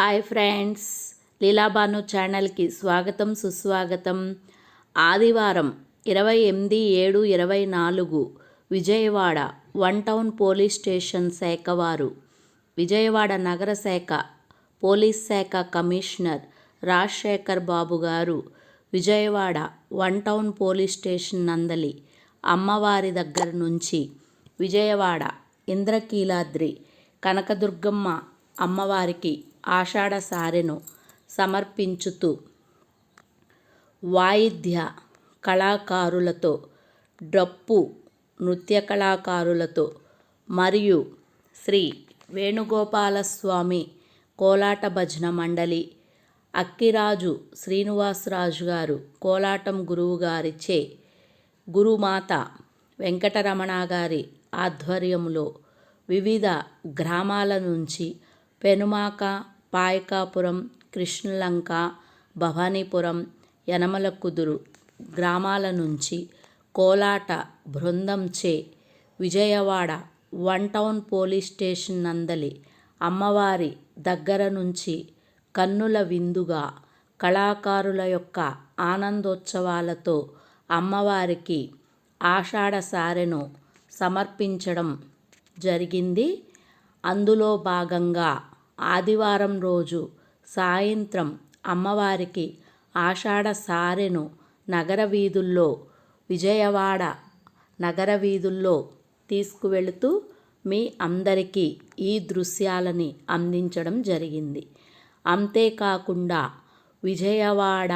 Hi friends లీలాబాను ఛానల్కి స్వాగతం సుస్వాగతం. ఆదివారం ఇరవై ఎనిమిది ఏడు ఇరవై నాలుగు Vijayawada one town police station శాఖ వారు. విజయవాడ నగర శాఖ పోలీస్ శాఖ కమిషనర్ రాజశేఖర్ బాబు గారు. Vijayawada one town police station నందలి అమ్మవారి దగ్గర నుంచి. విజయవాడ ఇంద్రకీలాద్రి కనకదుర్గమ్మ అమ్మవారికి ఆషాఢ సారెను సమర్పించుతూ వాయిద్య కళాకారులతో డప్పు నృత్య కళాకారులతో మరియు శ్రీ వేణుగోపాలస్వామి కోలాట భజన మండలి అక్కిరాజు శ్రీనివాసరాజు గారు కోలాటం గురువు గారిచే గురుమాత వెంకటరమణ గారి ఆధ్వర్యంలో వివిధ గ్రామాల నుంచి పెనుమాక పాయకాపురం కృష్ణలంక భవానీపురం యనమల కుదురు గ్రామాల నుంచి కోలాట బృందంచే Vijayawada one town police station నందలి అమ్మవారి దగ్గర నుంచి కన్నుల విందుగా కళాకారుల యొక్క ఆనందోత్సవాలతో అమ్మవారికి ఆషాఢ సారెను సమర్పించడం జరిగింది. అందులో భాగంగా ఆదివారం రోజు సాయంత్రం అమ్మవారికి ఆషాఢ సారెను నగర వీధుల్లో విజయవాడ నగర వీధుల్లో తీసుకువెళుతూ మీ అందరికీ ఈ దృశ్యాలని అందించడం జరిగింది. అంతేకాకుండా విజయవాడ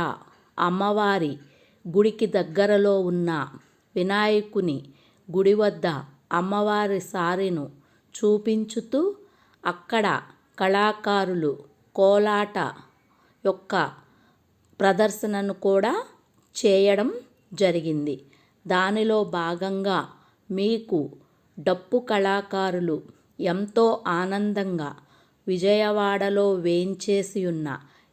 అమ్మవారి గుడికి దగ్గరలో ఉన్న వినాయకుని గుడి వద్ద అమ్మవారి సారెను చూపించుతూ అక్కడ కళాకారులు కోలాట యొక్క ప్రదర్శనను కూడా చేయడం జరిగింది. దానిలో భాగంగా మీకు డప్పు కళాకారులు ఎంతో ఆనందంగా విజయవాడలో వేంచేసి ఉన్న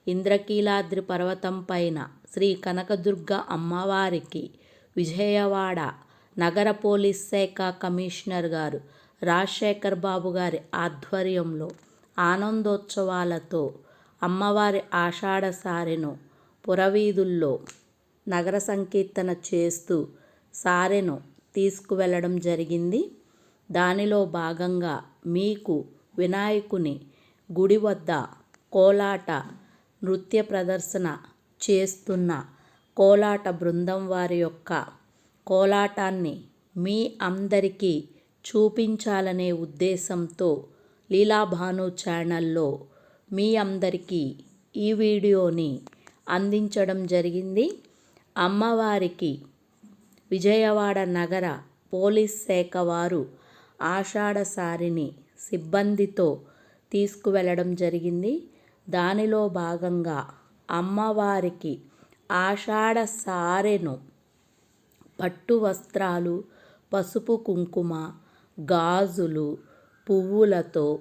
ఇంద్రకీలాద్రి పర్వతం పైన శ్రీ కనకదుర్గ అమ్మవారికి విజయవాడ నగర పోలీస్ శాఖ కమిషనర్ గారు రాజశేఖర్ బాబు గారి ఆధ్వర్యంలో ఆనందోత్సవాలతో అమ్మవారి ఆషాఢ సారెను పురవీధుల్లో నగర సంకీర్తన చేస్తూ సారెను తీసుకువెళ్ళడం జరిగింది. దానిలో భాగంగా మీకు వినాయకుని గుడి వద్ద కోలాట నృత్య ప్రదర్శన చేస్తున్న కోలాట బృందం వారి యొక్క కోలాటాన్ని మీ అందరికీ చూపించాలనే ఉద్దేశంతో లీలాభాను ఛానల్లో మీ అందరికీ ఈ వీడియోని అందించడం జరిగింది. అమ్మవారికి విజయవాడ నగర పోలీస్ శాఖ వారు ఆషాఢ సారిని సిబ్బందితో తీసుకువెళ్ళడం జరిగింది. దానిలో భాగంగా అమ్మవారికి ఆషాఢ సారెను పట్టు వస్త్రాలు పసుపు కుంకుమ గాజులు పువ్వులతో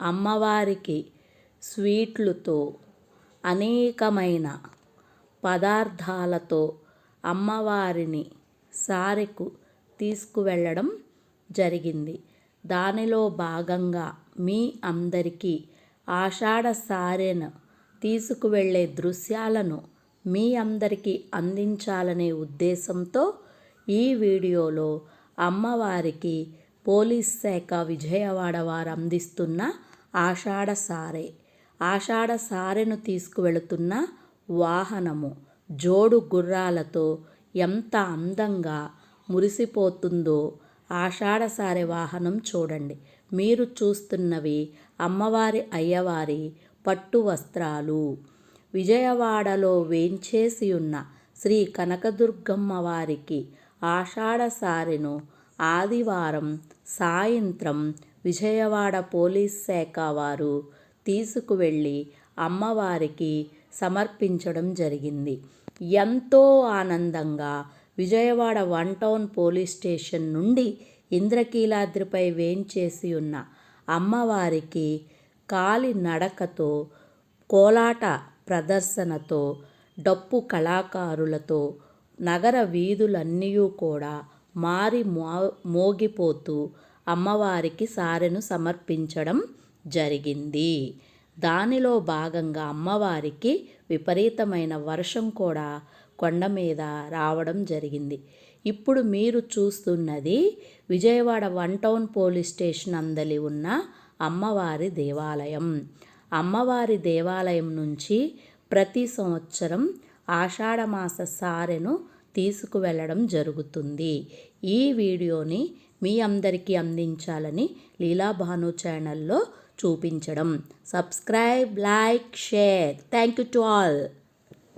అమ్మవారికి స్వీట్లుతో అనేకమైన పదార్థాలతో అమ్మవారిని సారెకు తీసుకువెళ్ళడం జరిగింది. దానిలో భాగంగా మీ అందరికీ ఆషాఢ సారెను తీసుకువెళ్ళే దృశ్యాలను మీ అందరికీ అందించాలనే ఉద్దేశంతో ఈ వీడియోలో అమ్మవారికి పోలీస్ శాఖ విజయవాడ వారు అందిస్తున్న ఆషాఢ సారే ఆషాఢ సారెను తీసుకువెళుతున్న వాహనము జోడు గుర్రాలతో ఎంత అందంగా మురిసిపోతుందో ఆషాఢ సారె వాహనం చూడండి. మీరు చూస్తున్నవి అమ్మవారి అయ్యవారి పట్టు వస్త్రాలు. విజయవాడలో వేంచేసి ఉన్న శ్రీ కనకదుర్గమ్మ వారికి ఆషాఢ సారెను ఆదివారం సాయంత్రం విజయవాడ పోలీస్ శాఖ వారు తీసుకువెళ్ళి అమ్మవారికి సమర్పించడం జరిగింది. ఎంతో ఆనందంగా Vijayawada one town police station నుండి ఇంద్రకీలాద్రిపై వేంచేసి ఉన్న అమ్మవారికి కాలి నడకతో కోలాట ప్రదర్శనతో డప్పు కళాకారులతో నగర వీధులన్నీ కూడా మారి మో మోగిపోతూ అమ్మవారికి సారెను సమర్పించడం జరిగింది. దానిలో భాగంగా అమ్మవారికి విపరీతమైన వర్షం కూడా కొండ మీద రావడం జరిగింది. ఇప్పుడు మీరు చూస్తున్నది Vijayawada one town police station అందలి ఉన్న అమ్మవారి దేవాలయం. అమ్మవారి దేవాలయం నుంచి ప్రతి సంవత్సరం ఆషాఢమాస సారెను తీసుకువెళ్ళడం జరుగుతుంది. ఈ వీడియోని మీ అందరికీ అందించాలని లీలాభాను ఛానల్లో చూపించడం. Subscribe like share. Thank you to all.